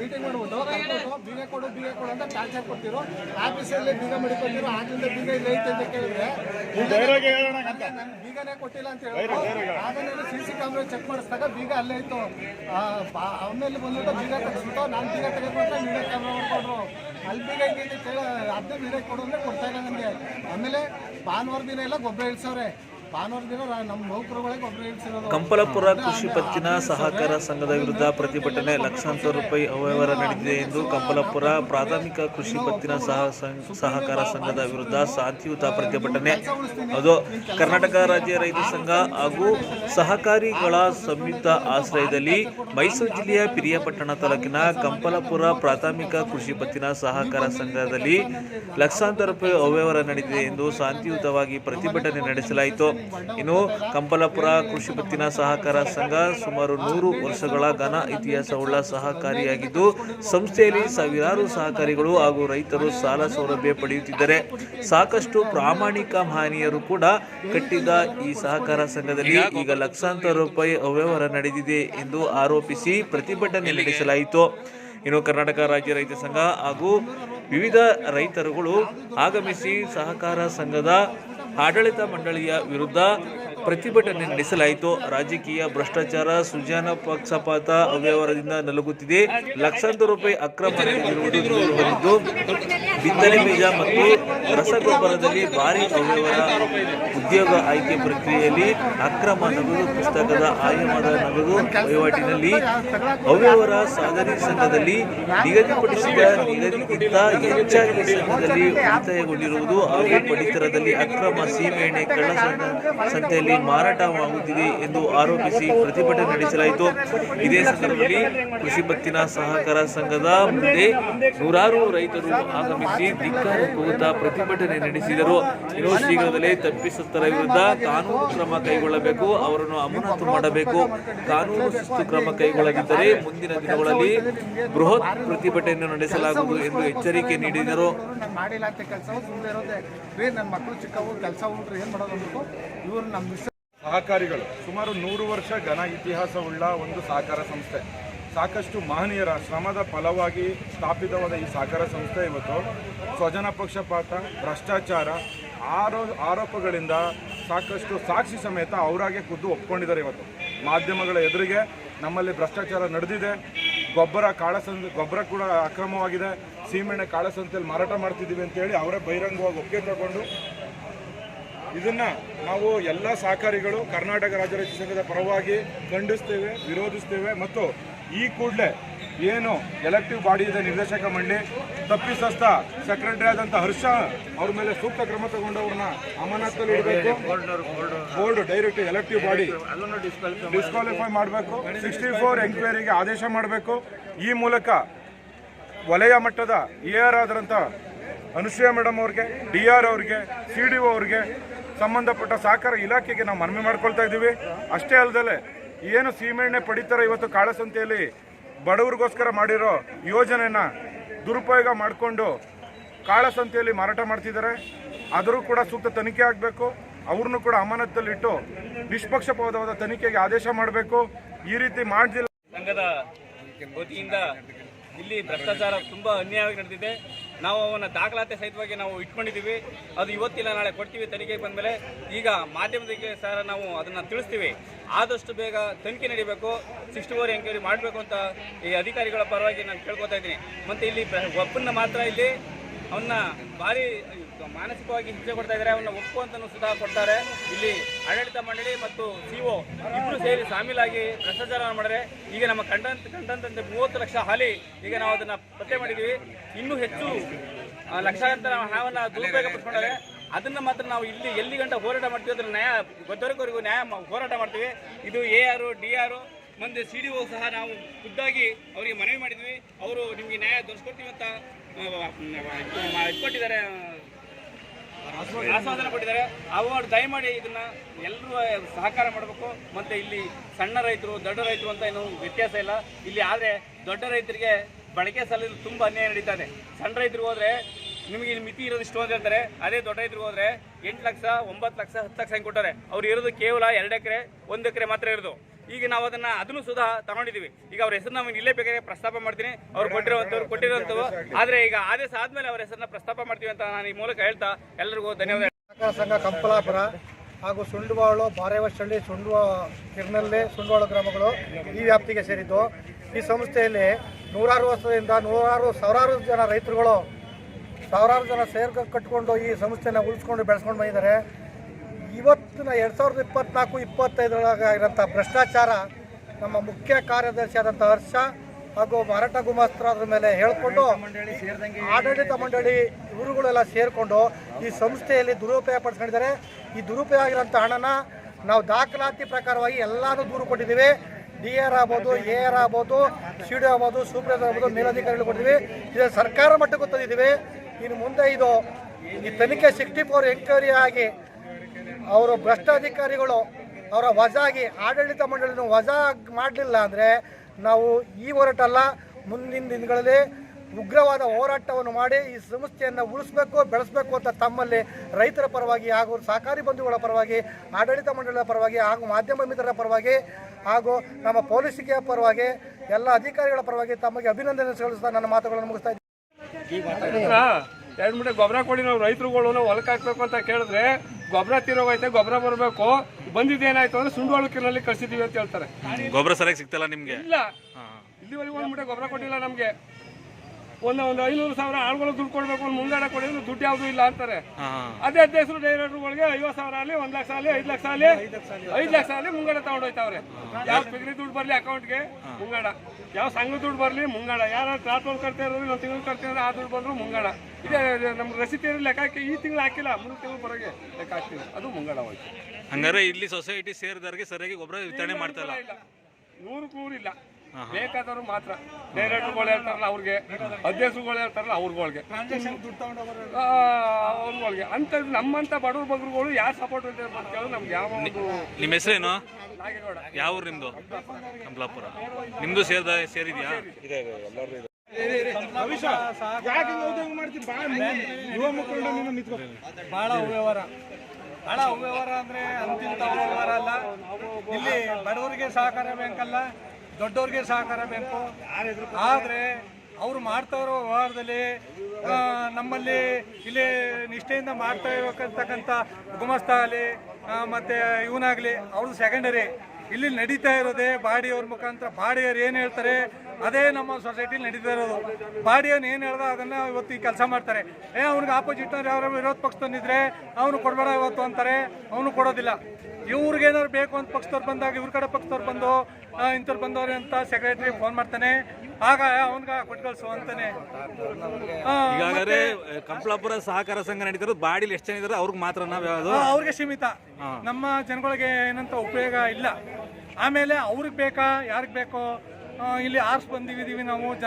Meeting ಮಾಡ್ಬೋದು ಬೀಗ ಕೊಡು ಬೀಗ ಕೊಡು ಅಂತ ಟಾರ್ಚರ್ ಕೊಡ್ತಿರೋ ಆಫೀಸಲ್ಲಿ ಬೀಗ ಮಡಿಕೊಂಡಿರೋ ಆಗಿಂದ ಬೀಗ ಇಲ್ಲ ಐತೆ ಅಂತ ಕೇಳಿದ್ರೆ ನಾನು ಬೀಗನೇ ಕೊಟ್ಟಿಲ್ಲ ಅಂತ ಹೇಳಿದ್ರು ನಾನು ಸಿ ಸಿ ಕ್ಯಾಮ್ರಾ ಚೆಕ್ ಮಾಡಿಸಿದಾಗ ಬೀಗ ಅಲ್ಲೇ ಇತ್ತು. ಆಮೇಲೆ ಬಂದ್ಬಿಟ್ಟು ಬೀಗ ತೆಗೆಸ್ಬಿಟ್ಟು ನಾನು ಬೀಗ ತೆಗೆದ್ಬಿಟ್ರೆ ವಿಡಿಯೋ ಕ್ಯಾಮ್ರಾ ಮಾಡ್ಕೊಂಡ್ರು ಅಲ್ಲಿ ಬೀಗ ಇದೆ ಕೇಳ ಅದನ್ನೇ ವಿಡಿಯೋ ಕೊಡು ಅಂದ್ರೆ ಕೊಡ್ತಾ ಇಲ್ಲ ನನಗೆ ಆಮೇಲೆ ಭಾನುವಾರ ದಿನ ಎಲ್ಲ ಗೊಬ್ಬರ ಇಳಿಸವ್ರೆ ಕಂಪಲಪುರ ಕೃಷಿ ಪತ್ತಿನ ಸಹಕಾರ ಸಂಘದ ವಿರುದ್ಧ ಪ್ರತಿಭಟನೆ ಲಕ್ಷಾಂತರ ರೂಪಾಯಿ ಅವ್ಯವಹಾರ ನಡೆದಿದೆ ಎಂದು ಕಂಪಲಪುರ ಪ್ರಾಥಮಿಕ ಕೃಷಿ ಪತ್ತಿನ ಸಹ ಸಹಕಾರ ಸಂಘದ ವಿರುದ್ಧ ಶಾಂತಿಯುತ ಪ್ರತಿಭಟನೆ. ಅದು ಕರ್ನಾಟಕ ರಾಜ್ಯ ರೈತ ಸಂಘ ಹಾಗೂ ಸಹಕಾರಿಗಳ ಸಂಯುಕ್ತ ಆಶ್ರಯದಲ್ಲಿ ಮೈಸೂರು ಜಿಲ್ಲೆಯ ಪಿರಿಯಾಪಟ್ಟಣ ತಾಲೂಕಿನ ಕಂಪಲಪುರ ಪ್ರಾಥಮಿಕ ಕೃಷಿ ಪತ್ತಿನ ಸಹಕಾರ ಸಂಘದಲ್ಲಿ ಲಕ್ಷಾಂತರ ರೂಪಾಯಿ ಅವ್ಯವಹಾರ ನಡೆದಿದೆ ಎಂದು ಶಾಂತಿಯುತವಾಗಿ ಪ್ರತಿಭಟನೆ ನಡೆಸಲಾಯಿತು. ಇನ್ನು ಕಂಪಲಪುರ ಕೃಷಿ ಪತ್ತಿನ ಸಹಕಾರ ಸಂಘ ಸುಮಾರು ನೂರು ವರ್ಷಗಳ ಘನ ಇತಿಹಾಸವುಳ್ಳ ಸಹಕಾರಿಯಾಗಿದ್ದು, ಸಂಸ್ಥೆಯಲ್ಲಿ ಸಾವಿರಾರು ಸಹಕಾರಿಗಳು ಹಾಗೂ ರೈತರು ಸಾಲ ಸೌಲಭ್ಯ ಪಡೆಯುತ್ತಿದ್ದಾರೆ. ಸಾಕಷ್ಟು ಪ್ರಾಮಾಣಿಕ ಮಹನೀಯರು ಕೂಡ ಕಟ್ಟಿದ ಈ ಸಹಕಾರ ಸಂಘದಲ್ಲಿ ಈಗ ಲಕ್ಷಾಂತರ ರೂಪಾಯಿ ಅವ್ಯವಹಾರ ನಡೆದಿದೆ ಎಂದು ಆರೋಪಿಸಿ ಪ್ರತಿಭಟನೆ ನಡೆಸಲಾಯಿತು. ಇನ್ನು ಕರ್ನಾಟಕ ರಾಜ್ಯ ರೈತ ಸಂಘ ಹಾಗೂ ವಿವಿಧ ರೈತರುಗಳು ಆಗಮಿಸಿ ಸಹಕಾರ ಸಂಘದ ಆಡಳಿತ ಮಂಡಳಿಯ ವಿರುದ್ಧ ಪ್ರತಿಭಟನೆ ನಡೆಸಲಾಯಿತು. ರಾಜಕೀಯ ಭ್ರಷ್ಟಾಚಾರ ಸುಜಾನ ಪಕ್ಷಪಾತ ಅವ್ಯವಹಾರದಿಂದ ನಲುಗುತ್ತಿದೆ. ಲಕ್ಷಾಂತರ ರೂಪಾಯಿ ಅಕ್ರಮ ತಿಳಿದುಬಂದಿದ್ದು ಬಿತ್ತನೆ ಬೀಜ ಮತ್ತು ರಸಗೊಬ್ಬರದಲ್ಲಿ ಭಾರಿ ಅವ್ಯವಹಾರ ಉದ್ಯೋಗ ಆಯ್ಕೆ ಪ್ರಕ್ರಿಯೆಯಲ್ಲಿ ಅಕ್ರಮ ನಗದು ಪುಸ್ತಕದ ಆಯಾಮದ ನಗದು ವಹಿವಾಟಿನಲ್ಲಿ ಅವ್ಯವಹಾರ ಸಾಗರಿ ಸಂಘದಲ್ಲಿ ನಿಗದಿಪಡಿಸಿದ ನಿಗದಿಗಿಂತ ಹೆಚ್ಚಾಗಿ ಸಂಘದಲ್ಲಿ ಉಳಿತಾಯಗೊಂಡಿರುವುದು ಹಾಗೂ ಪಡಿತರದಲ್ಲಿ ಅಕ್ರಮ ಸೀಮೆಎಣ್ಣೆ ಕಳ್ಳ ಸಂತೆಯಲ್ಲಿ ಮಾರಾಟವಾಗುತ್ತಿದೆ ಎಂದು ಆರೋಪಿಸಿ ಪ್ರತಿಭಟನೆ ನಡೆಸಲಾಯಿತು. ಇದೇ ಸಂದರ್ಭದಲ್ಲಿ ಕೃಷಿ ಪತ್ತಿನ ಸಹಕಾರ ಸಂಘದ ಮುಂದೆ ನೂರಾರು ರೈತರು ಆಗಮಿಸಿ ಧಿಕ್ಕಾರ ಕೂಗುತ್ತಾ ಪ್ರತಿಭಟನೆ ನಡೆಸಿದರು. ಇನ್ನು ಶೀಘ್ರದಲ್ಲಿ ತಪ್ಪಿಸುತ್ತರ ವಿರುದ್ಧ ಕಾನೂನು ಕ್ರಮ ಕೈಗೊಳ್ಳಬೇಕು, ಅವರನ್ನು ಅಮಾನತು ಮಾಡಬೇಕು. ಕಾನೂನು ಶಿಸ್ತು ಕ್ರಮ ಕೈಗೊಳ್ಳದಿದ್ದರೆ ಮುಂದಿನ ದಿನಗಳಲ್ಲಿ ಬೃಹತ್ ಪ್ರತಿಭಟನೆ ನಡೆಸಲಾಗುವುದು ಎಂದು ಎಚ್ಚರಿಕೆ ನೀಡಿದರು. ಕೆಲಸ ಮಾಡೋದು ಇವ್ರು ಸಹಕಾರಿಗಳು. ಸುಮಾರು ನೂರು ವರ್ಷ ಘನ ಇತಿಹಾಸವುಳ್ಳ ಒಂದು ಸಹಕಾರ ಸಂಸ್ಥೆ. ಸಾಕಷ್ಟು ಮಹನೀಯರ ಶ್ರಮದ ಫಲವಾಗಿ ಸ್ಥಾಪಿತವಾದ ಈ ಸಹಕಾರ ಸಂಸ್ಥೆ ಇವತ್ತು. ಸ್ವಜನ ಪಕ್ಷಪಾತ, ಭ್ರಷ್ಟಾಚಾರ, ಆರೋ, ಆರೋಪಗಳಿಂದ ಸಾಕಷ್ಟು ಸಾಕ್ಷಿ ಸಮೇತ ಅವರಾಗೆ ಖುದ್ದು ಒಪ್ಕೊಂಡಿದ್ದಾರೆ ಇವತ್ತು. ಮಾಧ್ಯಮಗಳ ಎದುರಿಗೆ ನಮ್ಮಲ್ಲಿ ಭ್ರಷ್ಟಾಚಾರ ನಡೆದಿದೆ. ಗೊಬ್ಬರ ಕಾಳಸಂತೆ ಗೊಬ್ಬರ ಕೂಡ ಅಕ್ರಮವಾಗಿದೆ. ಸೀಮೆಣ್ಣೆ ಕಾಳಸಂತೆಯಲ್ಲಿ ಮಾರಾಟ ಮಾಡ್ತಿದ್ದೀವಿ ಅಂತೇಳಿ ಅವರೇ ಬಹಿರಂಗವಾಗಿ ಒಪ್ಪಿಗೆ ತಗೊಂಡು ಇದನ್ನ ನಾವು ಎಲ್ಲ ಸಹಕಾರಿಗಳು ಕರ್ನಾಟಕ ರಾಜ್ಯ ರೈತ ಸಂಘದ ಪರವಾಗಿ ಖಂಡಿಸ್ತೇವೆ, ವಿರೋಧಿಸ್ತೇವೆ ಮತ್ತು ಈ ಕೂಡಲೇ ಏನು ಎಲೆಕ್ಟಿವ್ ಬಾಡಿ ಇದೆ ನಿರ್ದೇಶಕ ಮಂಡಳಿ ತಪ್ಪಿಸಸ್ತ ಸೆಕ್ರೆಟರಿ ಆದಂಥ ಹರ್ಷ ಅವ್ರ ಮೇಲೆ ಸೂಕ್ತ ಕ್ರಮ ತಗೊಂಡವ್ರನ್ನ ಅಮಾನತಲ್ಲಿ ಇಡಬೇಕು. Board direct elective body disqualify ಮಾಡಬೇಕು. ಸಿಕ್ಸ್ಟಿ ಫೋರ್ ಎಂಕ್ವೈರಿಗೆ ಆದೇಶ ಮಾಡಬೇಕು. ಈ ಮೂಲಕ ವಲಯ ಮಟ್ಟದ ಎ ಆರ್ ಆದ್ರಂಥ ಅನುಶ್ರೀಯ ಮೇಡಮ್ ಅವ್ರಿಗೆ ಡಿ ಆರ್ ಅವ್ರಿಗೆ ಸಿ ಡಿ ಒ ಅವ್ರಿಗೆ ಸಂಬಂಧಪಟ್ಟ ಸಹಕಾರ ಇಲಾಖೆಗೆ ನಾವು ಮನವಿ ಮಾಡ್ಕೊಳ್ತಾ ಇದ್ದೀವಿ. ಅಷ್ಟೇ ಅಲ್ಲದೆ ಏನು ಸೀಮೆಣ್ಣೆ ಪಡಿತಾರೆ ಇವತ್ತು ಕಾಳಸಂತೆಯಲ್ಲಿ ಬಡವರಿಗೋಸ್ಕರ ಮಾಡಿರೋ ಯೋಜನೆನ ದುರುಪಯೋಗ ಮಾಡಿಕೊಂಡು ಕಾಳಸಂತೆಯಲ್ಲಿ ಮಾರಾಟ ಮಾಡ್ತಿದ್ದಾರೆ. ಆದರೂ ಕೂಡ ಸೂಕ್ತ ತನಿಖೆ ಆಗಬೇಕು. ಅವ್ರನ್ನೂ ಕೂಡ ಅಮಾನತಲ್ಲಿಟ್ಟು ನಿಷ್ಪಕ್ಷಪಾತವಾದ ತನಿಖೆಗೆ ಆದೇಶ ಮಾಡಬೇಕು. ಈ ರೀತಿ ಮಾಡಿದಿಲ್ಲ. ಸಂಘದ ವತಿಯಿಂದ ಇಲ್ಲಿ ಭ್ರಷ್ಟಾಚಾರ ತುಂಬ ಅನ್ಯಾಯವಾಗಿ ನಡೆದಿದೆ. ನಾವು ಅವನ ದಾಖಲಾತಿ ಸಹಿತವಾಗಿ ನಾವು ಇಟ್ಕೊಂಡಿದ್ದೀವಿ. ಅದು ಇವತ್ತಿಲ್ಲ, ನಾಳೆ ಕೊಡ್ತೀವಿ. ತನಿಖೆಗೆ ಬಂದಮೇಲೆ ಈಗ ಮಾಧ್ಯಮದಕ್ಕೆ ಸಹ ನಾವು ಅದನ್ನು ತಿಳಿಸ್ತೀವಿ. ಆದಷ್ಟು ಬೇಗ ತನಿಖೆ ನಡೀಬೇಕು, ಸಿಕ್ಸ್ಟಿ ಫೋರ್ ಎಂಕ್ವೈರಿ ಮಾಡಬೇಕು ಅಂತ ಈ ಅಧಿಕಾರಿಗಳ ಪರವಾಗಿ ನಾನು ಕೇಳ್ಕೊತಾ ಇದ್ದೀನಿ. ಮತ್ತು ಇಲ್ಲಿ ಒಬ್ಬನ ಮಾತ್ರ ಇಲ್ಲಿ ಅವನ್ನ ಭಾರಿ ಮಾನಸಿಕವಾಗಿ ಹಿಂಸೆ ಕೊಡ್ತಾ ಇದ್ದಾರೆ ಅವನ್ನ ಒಪ್ಪುವಂತನೂ ಸುಧಾ ಕೊಡ್ತಾರೆ. ಇಲ್ಲಿ ಆಡಳಿತ ಮಂಡಳಿ ಮತ್ತು ಸಿಒ ಇಬ್ಬರು ಸೇರಿ ಸಾಮೀಲಾಗಿ ಭ್ರಷ್ಟಾಚಾರ ಮಾಡಿದ್ರೆ ಈಗ ನಮ್ಮ ಕಂಡಂತ ಕಂಡಂತಂತೆ ಮೂವತ್ತು ಲಕ್ಷ ಹಾಲಿ ಈಗ ನಾವು ಅದನ್ನ ಪತ್ತೆ ಮಾಡಿದ್ದೀವಿ ಇನ್ನೂ ಹೆಚ್ಚು ಲಕ್ಷಾಂತರ ಹಣವನ್ನು ದುರುಪಯೋಗ ಪಡಿಸ್ಕೊಂಡಾರೆ ಅದನ್ನ ಮಾತ್ರ ನಾವು ಇಲ್ಲಿ ಎಲ್ಲಿ ಗಂಟ ಹೋರಾಟ ಮಾಡ್ತೀವಿ ಅದನ್ನು ನ್ಯಾಯ ಗೊತ್ತವರೆಗೂ ನ್ಯಾಯ ಹೋರಾಟ ಮಾಡ್ತೀವಿ. ಇದು ಎ ಆರು, ಡಿ ಆರು ಮುಂದೆ ಸಿ ಡಿ ಒ ಸಹ ನಾವು ಖುದ್ದಾಗಿ ಅವರಿಗೆ ಮನವಿ ಮಾಡಿದ್ವಿ. ಅವರು ನಿಮಗೆ ನ್ಯಾಯ ದೊರೆಸ್ಕೊಡ್ತೀವಿ ಅಂತ ಇಟ್ಕೊಟ್ಟಿದ್ದಾರೆ ಆಸ್ವಾದನೆ ಕೊಟ್ಟಿದ್ದಾರೆ. ಅವರು ದಯಮಾಡಿ ಇದನ್ನ ಎಲ್ಲರೂ ಸಹಕಾರ ಮಾಡಬೇಕು. ಮತ್ತೆ ಇಲ್ಲಿ ಸಣ್ಣ ರೈತರು, ದೊಡ್ಡ ರೈತರು ಅಂತ ಏನು ವ್ಯತ್ಯಾಸ ಇಲ್ಲ. ಇಲ್ಲಿ ಆದರೆ ದೊಡ್ಡ ರೈತರಿಗೆ ಬಳಕೆ ಸಲ್ಲಲು ತುಂಬ ಅನ್ಯಾಯ ನಡೀತಾ ಇದೆ. ಸಣ್ಣ ರೈತರಿಗೆ ಹೋದ್ರೆ ನಿಮಗೆ ಮಿತಿ ಇರೋದು ಇಷ್ಟು ಅಂತ ಹೇಳ್ತಾರೆ. ಅದೇ ದೊಡ್ಡ ಇದ್ರಿಗೆ ಹೋದ್ರೆ ಎಂಟು ಲಕ್ಷ, ಒಂಬತ್ತು ಲಕ್ಷ, ಹತ್ತು ಲಕ್ಷ ಹೆಂಗೆ ಕೊಟ್ಟಾರೆ ಅವ್ರು ಇರೋದು ಕೇವಲ ಎರಡು ಎಕರೆ, ಒಂದು ಎಕರೆ ಮಾತ್ರ ಇರೋದು. ಈಗ ನಾವು ಅದನ್ನ ಅದನ್ನು ಸುಧಾ ತಗೊಂಡಿದ್ದೀವಿ ಈಗ ಅವ್ರ ಹೆಸರು ನಾವು ಇಲ್ಲೇ ಬೇಕಾದ್ರೆ ಪ್ರಸ್ತಾಪ ಮಾಡ್ತೀನಿ. ಅವ್ರು ಕೊಟ್ಟಿರುವಂತವ್ರು ಕೊಟ್ಟಿರುವಂತವು ಆದರೆ ಈಗ ಆದೇಶ ಆದ್ಮೇಲೆ ಅವ್ರ ಹೆಸರನ್ನ ಪ್ರಸ್ತಾಪ ಮಾಡ್ತೀವಿ ಅಂತ ನಾನು ಈ ಮೂಲಕ ಹೇಳ್ತಾ ಎಲ್ಲರಿಗೂ ಧನ್ಯವಾದ ಸಹಕಾರ ಸಂಘ ಕಂಪಲಾಪುರ ಹಾಗೂ ಸುಂಡುವಾಳು ಬಾರೇವಶಳ್ಳಿ ಸುಂಡುವ, ಕಿರ್ನಳ್ಳಿ, ಸುಂಡುವಾಳು ಗ್ರಾಮಗಳು ಈ ವ್ಯಾಪ್ತಿಗೆ ಸೇರಿದ್ದು. ಈ ಸಂಸ್ಥೆಯಲ್ಲಿ ನೂರಾರು ವರ್ಷದಿಂದ ನೂರಾರು, ಸಾವಿರಾರು ಜನ ರೈತರುಗಳು ಸಾವಿರಾರು ಜನ ಸೇರ್ ಕಟ್ಕೊಂಡು ಈ ಸಂಸ್ಥೆನ ಉಳಿಸ್ಕೊಂಡು ಬೆಳೆಸ್ಕೊಂಡು ಬಂದಿದ್ದಾರೆ. ಇವತ್ತಿನ ಎರಡು ಸಾವಿರದ ಇಪ್ಪತ್ನಾಲ್ಕು ಇಪ್ಪತ್ತೈದರೊಳಗಾಗಿರೋಂಥ ಭ್ರಷ್ಟಾಚಾರ ನಮ್ಮ ಮುಖ್ಯ ಕಾರ್ಯದರ್ಶಿ ಆದಂಥ ಹರ್ಷ ಹಾಗೂ ಮಾರಾಟ ಗುಮಾಸ್ತರ ಮೇಲೆ ಹೇಳಿಕೊಂಡು ಆಡಳಿತ ಮಂಡಳಿ ಇವರುಗಳೆಲ್ಲ ಸೇರಿಕೊಂಡು ಈ ಸಂಸ್ಥೆಯಲ್ಲಿ ದುರುಪಯೋಗ ಪಡಿಸ್ಕೊಂಡಿದ್ದಾರೆ. ಈ ದುರುಪಯೋಗ ಆಗಿರೋಂಥ ಹಣನ ನಾವು ದಾಖಲಾತಿ ಪ್ರಕಾರವಾಗಿ ಎಲ್ಲಾನು ದೂರು ಕೊಟ್ಟಿದ್ದೀವಿ. ಡಿ ಆರ್ ಆಗ್ಬೋದು ಎ ಆರ್ ಆಗ್ಬೋದು, ಸಿ ಡಿ ಆಗ್ಬೋದು ಸೂಪರ್ವೈಸರ್ ಆಗ್ಬೋದು, ಮೇಲಧಿಕಾರಿಗಳು ಕೊಟ್ಟಿದ್ದೀವಿ. ಇದನ್ನು ಸರ್ಕಾರ ಮಟ್ಟಕ್ಕೂ ತಂದಿದ್ದೀವಿ. ಇನ್ನು ಮುಂದೆ ಇದು ಈ ತನಿಖೆ ಸಿಕ್ಸ್ಟಿ ಫೋರ್ ಎಂಕ್ವೈರಿ ಆಗಿ ಅವರು ಭ್ರಷ್ಟಾಧಿಕಾರಿಗಳು ಅವರ ವಜಾಗಿ ಆಡಳಿತ ಮಂಡಳಿನ ವಜಾ ಮಾಡಲಿಲ್ಲ ಅಂದರೆ ನಾವು ಈ ಹೋರಾಟಲ್ಲ, ಮುಂದಿನ ದಿನಗಳಲ್ಲಿ ಉಗ್ರವಾದ ಹೋರಾಟವನ್ನು ಮಾಡಿ ಈ ಸಂಸ್ಥೆಯನ್ನು ಉಳಿಸ್ಬೇಕು, ಬೆಳೆಸಬೇಕು ಅಂತ ತಮ್ಮಲ್ಲಿ ರೈತರ ಪರವಾಗಿ ಹಾಗೂ ಸಹಕಾರಿ ಬಂಧುಗಳ ಪರವಾಗಿ, ಆಡಳಿತ ಮಂಡಳಿಯ ಪರವಾಗಿ ಹಾಗೂ ಮಾಧ್ಯಮ ಮಿತ್ರರ ಪರವಾಗಿ ಹಾಗೂ ನಮ್ಮ ಪೊಲೀಸಿಕೆಯ ಪರವಾಗಿ, ಎಲ್ಲ ಅಧಿಕಾರಿಗಳ ಪರವಾಗಿ ತಮಗೆ ಅಭಿನಂದನೆ ಸಲ್ಲಿಸ್ತಾ ನನ್ನ ಮಾತುಗಳನ್ನು ಮುಗಿಸ್ತಾ ಎರಡು ಮೂಟೆ ಗೊಬ್ಬರ ಕೊಡಿ ನಾವು ರೈತರುಗಳು ನಾವು ಹೊಲಕ್ಕೆ ಹಾಕ್ಬೇಕು ಅಂತ ಕೇಳಿದ್ರೆ ಗೊಬ್ಬರ ತಿರೋಗೈತೆ ಗೊಬ್ಬರ ಬರಬೇಕು. ಬಂದಿದ್ದೇನಾಯ್ತು ಅಂದ್ರೆ ಸುಂಡೋಳು ಕಿರಲ್ಲಿ ಕಳಿಸಿದೀವಿ ಅಂತ ಹೇಳ್ತಾರೆ. ಗೊಬ್ಬರ ಸರಿಯಾಗಿ ಸಿಗ್ತಲ್ಲ ನಿಮ್ಗೆ? ಇಲ್ಲ. ಇಲ್ಲಿವರೆಗೂ ಒಂದು ಮೂಟೆ ಗೊಬ್ಬರ ಕೊಟ್ಟಿಲ್ಲ ನಮಗೆ. ಒಂದು ಒಂದು ಐನೂರು ಸಾವಿರ ಆಳುಗಳು ದುಡ್ಡು ಕೊಡ್ಬೇಕು ಒಂದು ಮುಂಗಡ ಕೊಡಿದ್ರು ದುಡ್ಡು ಯಾವುದು ಇಲ್ಲ ಅಂತಾರೆ. ಅದೇ ಅಧ್ಯಕ್ಷರು ಡೈರೆಕ್ಟರ್ಗಳಿಗೆ ಐವತ್ತು ಸಾವಿರ ಆಗಲಿ ಒಂದ್ ಲಕ್ಷ ಆಗಲಿ ಐದು ಲಕ್ಷ ಆಗಲಿ ಐದು ಲಕ್ಷ ಆಗಲಿ ಮುಂಗಡ ತಗೊಂಡೋಯ್ತಾವ್ರೆ ಯಾವ ಪಿಗ್ರಿ ದುಡ್ಡು ಬರಲಿ ಅಕೌಂಟ್ಗೆ ಮುಂಗಡ. ಯಾವ ಸಂಘ ದುಡ್ಡು ಬರಲಿ ಮುಂಗಡ. ಯಾರು ಟ್ರಾನ್ಸ್ಫರ್ ಕಟ್ತಾ ಇರೋದು ನಾವು ತಿಂಗಳು ಕಟ್ತಾ ಇದ್ರೆ ಆ ದುಡ್ಡು ಬಂದ್ರು ಮುಂಗಡ. ಇದೇ ನಮ್ಗೆ ರಸೀತಿ ಲೆಕ್ಕ ಹಾಕಿ ಈ ತಿಂಗಳು ಹಾಕಿಲ್ಲ ಮೂರು ತಿಂಗಳು ಬರೋಗೆ ಲೆಕ್ಕ ಹಾಕ್ತೀವಿ ಅದು ಮುಂಗಡ ಹೋಯ್ತು ಹಂಗಾರೆ ಇಲ್ಲಿ ಸೊಸೈಟಿ ಸೇರಿದವರಿಗೆ ಸರಿಯಾಗಿ ಗೊಬ್ಬರ ವಿತರಣೆ ಮಾಡ್ತಾ ಇಲ್ಲ. ನೂರಕ್ಕೆ ನೂರು ಇಲ್ಲ ಬೇಕಾದವರು ಮಾತ್ರ. ಡೈರೆಕ್ಟರ್ಗಳು ಹೇಳ್ತಾರಲ್ಲ ಅವ್ರಿಗೆ ಅಧ್ಯಕ್ಷರುಗಳು ಹೇಳ್ತಾರಲ್ಲ ಅವ್ರಗಳಿಗೆ. ಅವ್ರಗಳಿಗೆ. ಅಂತ ನಮ್ಮಂತ ಬಡವ್ರ ಬಗ್ರುಗಳು ಯಾರು ಸಪೋರ್ಟ್ ಅಂತ ಕೇಳೋದು ನಮ್ಗೆ ಯಾವ ಒಂದು ನಿಮ್ಮ ಹೆಸರೇನು? ನಾಗೇಗೌಡ. ಯಾವ ಊರು ನಿಮ್ದು? ಕಂಪ್ಲಾಪುರ ನಿಮ್ದು ಸೇರ್ದ ಸೇರಿದ್ಯಾ? ಬಹಳ ಅವ್ಯವಹಾರ. ಬಹಳ ಅವ್ಯವಹಾರ ಅಂದ್ರೆ ಅಂತಿಂತ ಅವ್ಯವಹಾರ ಅಲ್ಲ. ಇಲ್ಲಿ ಬಡವರಿಗೆ ಸಹಕಾರ ಬ್ಯಾಂಕ್ ಅಲ್ಲ. ದೊಡ್ಡವ್ರಿಗೆ ಸಹಕಾರ ಬೇಕು. ಆದರೆ ಅವರು ಮಾಡ್ತಾ ಇರೋ ವ್ಯವಹಾರದಲ್ಲಿ ನಮ್ಮಲ್ಲಿ ಇಲ್ಲಿ ನಿಷ್ಠೆಯಿಂದ ಮಾಡ್ತಾ ಇರತಕ್ಕಂಥ ಗುಮಸ್ತ ಆಗಲಿ ಮತ್ತು ಇವನಾಗಲಿ ಅವ್ರದ್ದು ಸೆಕೆಂಡರಿ ಇಲ್ಲಿ ನಡೀತಾ ಇರೋದೇ ಬಾಡಿಯವ್ರ ಮುಖಾಂತರ. ಬಾಡಿಯವ್ರು ಏನು ಹೇಳ್ತಾರೆ, ಅದೇ ನಮ್ಮ ಸೊಸೈಟಿಲಿ ನಡೀತಾ ಇರೋದು. ಬಾಡಿಯವ್ನು ಏನು ಹೇಳ್ದ ಅದನ್ನು ಇವತ್ತು ಈ ಕೆಲಸ ಮಾಡ್ತಾರೆ. ಏ, ಅವ್ನಿಗೆ ಆಪೋಸಿಟ್ ಯಾರು ವಿರೋಧ ಪಕ್ಷದವನಿದ್ರೆ ಅವನು ಕೊಡಬೇಡ ಇವತ್ತು ಅಂತಾರೆ, ಅವನು ಕೊಡೋದಿಲ್ಲ. ಇವ್ರಿಗೇನಾದ್ರು ಬೇಕು ಅಂತ ಪಕ್ಷದವ್ರು ಬಂದಾಗ, ಇವ್ರ ಕಡೆ ಪಕ್ಷದವ್ರು ಬಂದು ಇಂಥವ್ರು ಬಂದವ್ರೆ ಅಂತ ಸೆಕ್ರೆಟರಿ ಫೋನ್ ಮಾಡ್ತಾನೆ. ಆಗ ಅವನ್ಗ ಕೊಟ್ಕಳ್ಸು ಅಂತಾನೆ. ಈಗಾಗಲೇ ಕಂಪ್ಲಾಪುರ ಸಹಕಾರ ಸಂಘ ನಡೀತಿರೋದು ಬಾಡಿಲಿ ಎಷ್ಟು ಜನ ಇದಾರೆ ಅವ್ರಿಗೆ ಮಾತ್ರ ನಾವು ಯಾವ್ದು ಅವ್ರಿಗೆ ಸೀಮಿತ. ನಮ್ಮ ಜನಗಳಿಗೆ ಏನಂತ ಉಪಯೋಗ ಇಲ್ಲ. ಆಮೇಲೆ ಅವ್ರಿಗೆ ಬೇಕಾ ಯಾರಿಗೆ ಬೇಕೋ ಇಲ್ಲಿ ಆರ್ಸ್ ಬಂದಿದ್ದೀವಿ ನಾವು ಜನ